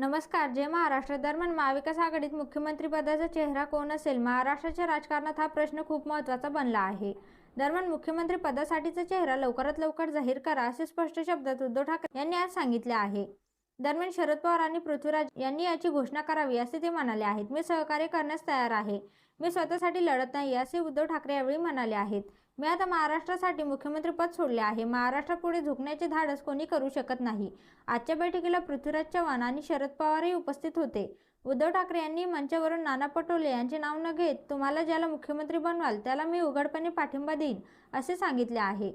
नमस्कार जय महाराष्ट्र. दरम्यान महाविकास आघाडीत मुख्यमंत्रीपदाचा चेहरा कोण असेल? महाराष्ट्राच्या राजकारणात हा प्रश्न खूप महत्त्वाचा बनला आहे. दरम्यान मुख्यमंत्री पदासाठीचा चेहरा लवकरात लवकर जाहीर करा असे स्पष्ट शब्दात उद्धव ठाकरे यांनी आज सांगितले आहे. दरम्यान शरद पवार आणि पृथ्वीराज यांनी याची घोषणा करावी असे ते म्हणाले आहेत. मी सहकार्य करण्यास तयार आहे. मी स्वतःसाठी लढत नाही असे उद्धव ठाकरे यावेळी म्हणाले आहेत. मी आता महाराष्ट्रासाठी मुख्यमंत्रीपद सोडले आहे. महाराष्ट्रापुढे झुकण्याचे धाडस कोणी करू शकत नाही. आजच्या बैठकीला पृथ्वीराज चव्हाण आणि शरद पवारही उपस्थित होते. उद्धव ठाकरे यांनी मंचावरून नाना पटोले यांचे नाव न घेत तुम्हाला ज्याला मुख्यमंत्री बनवाल त्याला मी उघडपणे पाठिंबा देईन असे सांगितले आहे.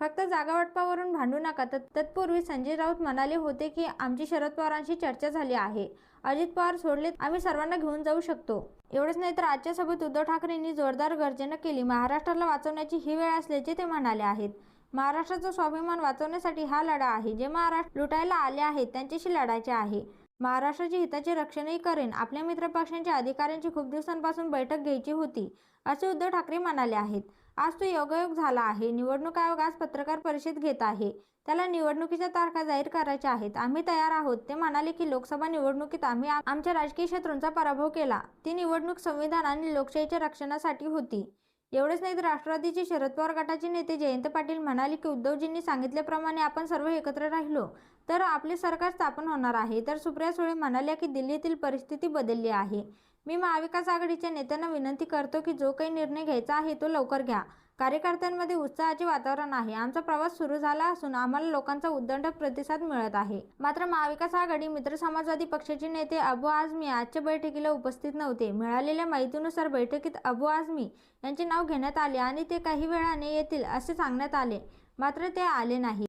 फक्त जागावाटपावरून भांडू नका. तत् तत्पूर्वी संजय राऊत म्हणाले होते की आमची शरद पवारांशी चर्चा झाली आहे. अजित पवार सोडले आम्ही सर्वांना घेऊन जाऊ शकतो. एवढंच नाही तर आजच्या सभेत उद्धव ठाकरेंनी जोरदार गर्जना केली. महाराष्ट्राला वाचवण्याची ही वेळ असल्याचे ते म्हणाले आहेत. महाराष्ट्राचा स्वाभिमान वाचवण्यासाठी हा लढा आहे. जे महाराष्ट्र लुटायला आले आहेत त्यांच्याशी लढायचे आहे. महाराष्ट्राच्या हिताचे रक्षणही करेन. आपल्या मित्रपक्षांच्या अधिकाऱ्यांची खूप दिवसांपासून बैठक घ्यायची होती असे उद्धव ठाकरे म्हणाले आहेत. आज तो योगायोग झाला आहे. निवडणूक आयोग आज पत्रकार परिषद घेत आहे. त्याला निवडणुकीच्या तारखा जाहीर करायच्या आहेत. आम्ही तयार आहोत. ते म्हणाले की लोकसभा निवडणुकीत आम्ही आमच्या राजकीय शत्रूंचा पराभव केला. ती निवडणूक संविधान आणि लोकशाहीच्या रक्षणासाठी होती. एवढेच नाही तर राष्ट्रवादीचे शरद पवार गटाचे नेते जयंत पाटील म्हणाले की उद्धवजींनी सांगितल्याप्रमाणे आपण सर्व एकत्र राहिलो तर आपले सरकार स्थापन होणार आहे. तर सुप्रिया सुळे म्हणाल्या की दिल्लीतील परिस्थिती बदलली आहे. मी महाविकास आघाडीच्या नेत्यांना विनंती करतो की जो काही निर्णय घ्यायचा आहे तो लवकर घ्या. कार्यकर्त्यांमध्ये उत्साहाचे वातावरण आहे. आमचा प्रवास सुरू झाला असून आम्हाला लोकांचा उद्दंड प्रतिसाद मिळत आहे. मात्र महाविकास आघाडी मित्र समाजवादी पक्षाचे नेते अबू आझमी आजच्या बैठकीला उपस्थित नव्हते. मिळालेल्या माहितीनुसार बैठकीत अबू आझमी यांचे नाव घेण्यात आले आणि ते काही वेळाने येतील असे सांगण्यात आले. मात्र ते आले नाही.